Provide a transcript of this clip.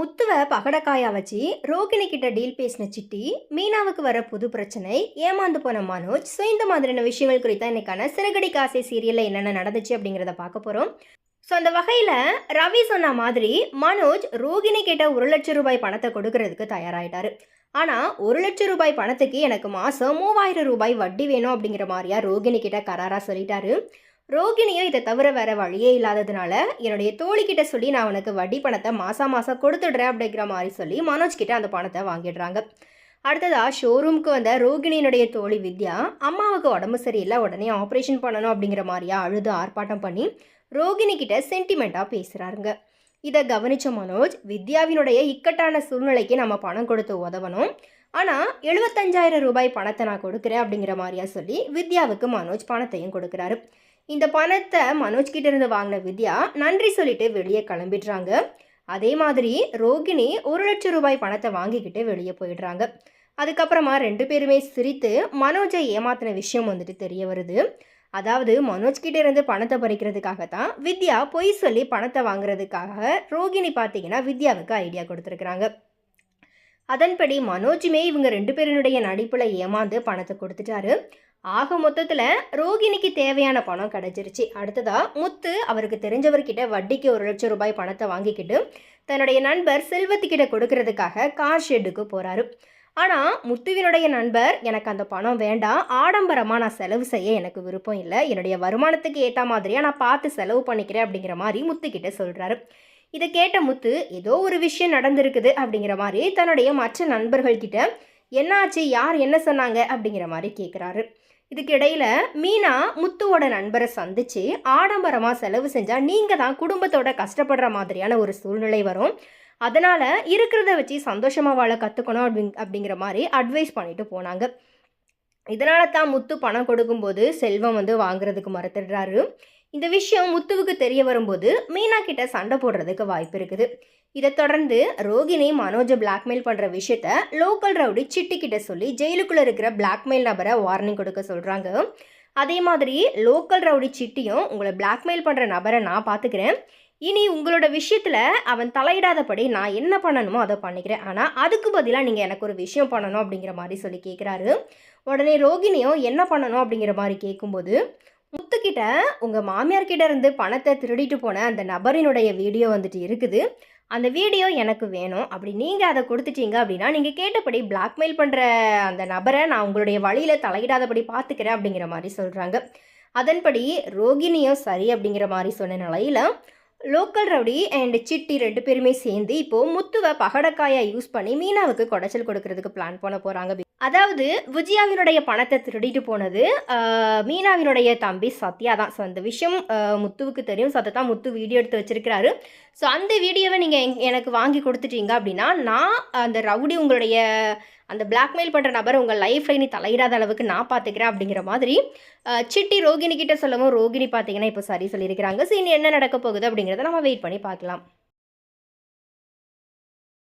முத்துவை பகடக்காயா வச்சு ரோகிணி கிட்ட டீல் பேசின சிட்டி மீனாவுக்கு வர புது பிரச்சனை ஏமாந்து போன மனோஜ் ஸோ இந்த மாதிரியான விஷயங்கள் குறித்த இன்னைக்கான சிறகடி காசை சீரியலில் என்னென்ன நடந்துச்சு அப்படிங்கிறத பார்க்க போகிறோம் ஸோ அந்த வகையில் ரவி சொன்ன மாதிரி மனோஜ் ரோகிணி கிட்ட ஒரு லட்சம் ரூபாய் பணத்தை கொடுக்கறதுக்கு தயாராயிட்டாரு. ஆனால் ஒரு லட்சம் ரூபாய் பணத்துக்கு எனக்கு மாதம் மூவாயிரம் ரூபாய் வட்டி வேணும் அப்படிங்கிற மாதிரியா ரோகிணி கிட்ட கராராக சொல்லிட்டாரு. ரோகிணியும் இதை தவிர வேற வழியே இல்லாததுனால என்னுடைய தோழிக்கிட்ட சொல்லி நான் உனக்கு வட்டி பணத்தை மாதம் மாசம் கொடுத்துடுறேன் அப்படிங்கிற மாதிரி சொல்லி மனோஜ் கிட்ட அந்த பணத்தை வாங்கிடுறாங்க. அடுத்ததா ஷோரூம்க்கு வந்த ரோகிணியினுடைய தோழி வித்யா அம்மாவுக்கு உடம்பு சரியில்லை உடனே ஆப்ரேஷன் பண்ணணும் அப்படிங்கிற மாதிரியா அழுது ஆர்ப்பாட்டம் பண்ணி ரோகிணி கிட்ட சென்டிமெண்ட்டாக பேசுகிறாருங்க இதை கவனித்த மனோஜ் வித்யாவினுடைய இக்கட்டான சூழ்நிலைக்கு நம்ம பணம் கொடுத்து உதவணும். ஆனால் எழுபத்தஞ்சாயிரம் ரூபாய் பணத்தை நான் கொடுக்குறேன் அப்படிங்கிற மாதிரியா சொல்லி வித்யாவுக்கு மனோஜ் பணத்தையும் கொடுக்குறாரு. இந்த பணத்தை மனோஜ் கிட்ட இருந்து வாங்கின வித்யா நன்றி சொல்லிட்டு வெளியே கிளம்பிடுறாங்க. அதே மாதிரி ரோகிணி ஒரு லட்சம் ரூபாய் பணத்தை வாங்கிக்கிட்டு வெளியே போயிடுறாங்க. அதுக்கப்புறமா ரெண்டு பேருமே சிரித்து மனோஜை ஏமாத்தின விஷயம் வந்துட்டு தெரிய வருது. அதாவது மனோஜ் கிட்டே இருந்து பணத்தை பறிக்கிறதுக்காக தான் வித்யா பொய் சொல்லி பணத்தை வாங்குறதுக்காக ரோகிணி பார்த்தீங்கன்னா வித்யாவுக்கு ஐடியா கொடுத்துருக்குறாங்க. அதன்படி மனோஜுமே இவங்க ரெண்டு பேருனுடைய நடிப்பில் ஏமாந்து பணத்தை கொடுத்துட்டாரு. ஆக மொத்தத்தில் ரோகிணிக்கு தேவையான பணம் கிடச்சிருச்சு. அடுத்ததாக முத்து அவருக்கு தெரிஞ்சவர்கிட்ட வட்டிக்கு ஒரு லட்சம் ரூபாய் பணத்தை வாங்கிக்கிட்டு தன்னுடைய நண்பர் செல்வத்துக்கிட்ட கொடுக்கறதுக்காக கார் ஷெட்டுக்கு போகிறாரு ஆனால் முத்துவினுடைய நண்பர் எனக்கு அந்த பணம் வேண்டாம் ஆடம்பரமாக நான் செலவு செய்ய எனக்கு விருப்பம் இல்லை என்னுடைய வருமானத்துக்கு ஏற்ற மாதிரியாக நான் பார்த்து செலவு பண்ணிக்கிறேன் அப்படிங்கிற மாதிரி முத்துக்கிட்ட சொல்கிறாரு இதை கேட்ட முத்து ஏதோ ஒரு விஷயம் நடந்திருக்குது அப்படிங்கிற மாதிரி தன்னுடைய மற்ற நண்பர்கள்கிட்ட என்னாச்சு? யார் என்ன சொன்னாங்க? அப்படிங்கிற மாதிரி கேட்குறாரு இதுக்கு இடையில மீனா முத்துவோட நண்பரை சந்திச்சு ஆடம்பரமாக செலவு செஞ்சால் நீங்கள் தான் குடும்பத்தோட கஷ்டப்படுற மாதிரியான ஒரு சூழ்நிலை வரும். அதனால் இருக்கிறத வச்சு சந்தோஷமாக வாழ கற்றுக்கணும் அப்படிங் அப்படிங்கிற மாதிரி அட்வைஸ் பண்ணிட்டு போனாங்க. இதனால தான் முத்து பணம் கொடுக்கும்போது செல்வம் வந்து வாங்குறதுக்கு மறுத்துடுறாரு. இந்த விஷயம் முத்துவுக்கு தெரிய வரும்போது மீனா கிட்ட சண்டை போடுறதுக்கு வாய்ப்பு இருக்குது. இதை தொடர்ந்து ரோகிணி மனோஜை பிளாக்மெயில் பண்ணுற விஷயத்த லோக்கல் ரவுடி சிட்டி கிட்ட சொல்லி ஜெயிலுக்குள்ளே இருக்கிற பிளாக்மெயில் நபரை வார்னிங் கொடுக்க சொல்கிறாங்க அதே மாதிரி லோக்கல் ரவுடி சிட்டியும் உங்களை பிளாக்மெயில் பண்ணுற நபரை நான் பார்த்துக்கிறேன் இனி உங்களோட விஷயத்தில் அவன் தலையிடாதபடி நான் என்ன பண்ணணுமோ அதை பண்ணிக்கிறேன். ஆனால் அதுக்கு பதிலாக நீங்கள் எனக்கு ஒரு விஷயம் பண்ணணும் அப்படிங்கிற மாதிரி சொல்லி கேட்குறாரு உடனே ரோகிணியும் என்ன பண்ணணும் அப்படிங்கிற மாதிரி கேட்கும்போது முத்துக்கிட்ட உங்கள் மாமியார்கிட்ட இருந்து பணத்தை திருடிட்டு போன அந்த நபரினுடைய வீடியோ வந்துட்டு இருக்குது. அந்த வீடியோ எனக்கு வேணும். அப்படி நீங்கள் அதை கொடுத்துட்டீங்க அப்படின்னா நீங்கள் கேட்டபடி பிளாக்மெயில் பண்ணுற அந்த நபரை நான் உங்களுடைய வழியில் தலையிடாதபடி பார்த்துக்கிறேன் அப்படிங்கிற மாதிரி சொல்கிறாங்க அதன்படி ரோகிணியும் சரி அப்படிங்கிற மாதிரி சொன்ன நிலையில் லோக்கல் ரவுடி அண்ட் சிட்டி ரெண்டு பேருமே சேர்ந்து இப்போது முத்துவை பகடக்காயை யூஸ் பண்ணி மீனாவுக்கு குடைச்சல் கொடுக்கறதுக்கு பிளான் பண்ண போகிறாங்க அதாவது விஜயாவினுடைய பணத்தை திருடிட்டு போனது மீனாவினுடைய தம்பி சத்யா தான். ஸோ அந்த விஷயம் முத்துவுக்கு தெரியும். ஸோ அதை தான் முத்து வீடியோ எடுத்து வச்சிருக்கிறாரு. ஸோ அந்த வீடியோவை நீங்கள் எனக்கு வாங்கி கொடுத்துட்டீங்க அப்படின்னா நான் அந்த ரவுடி உங்களுடைய அந்த பிளாக்மெயில் பண்ணுற நபர் உங்கள் லைஃப்பில் நீ தலையிடாத அளவுக்கு நான் பார்த்துக்கிறேன் அப்படிங்கிற மாதிரி சிட்டி ரோகிணி கிட்ட சொல்லவும் ரோகிணி பார்த்தீங்கன்னா இப்போ சரி சொல்லியிருக்கிறாங்க. ஸோ என்ன நடக்க போகுது அப்படிங்கிறத நம்ம வெயிட் பண்ணி பார்க்கலாம்.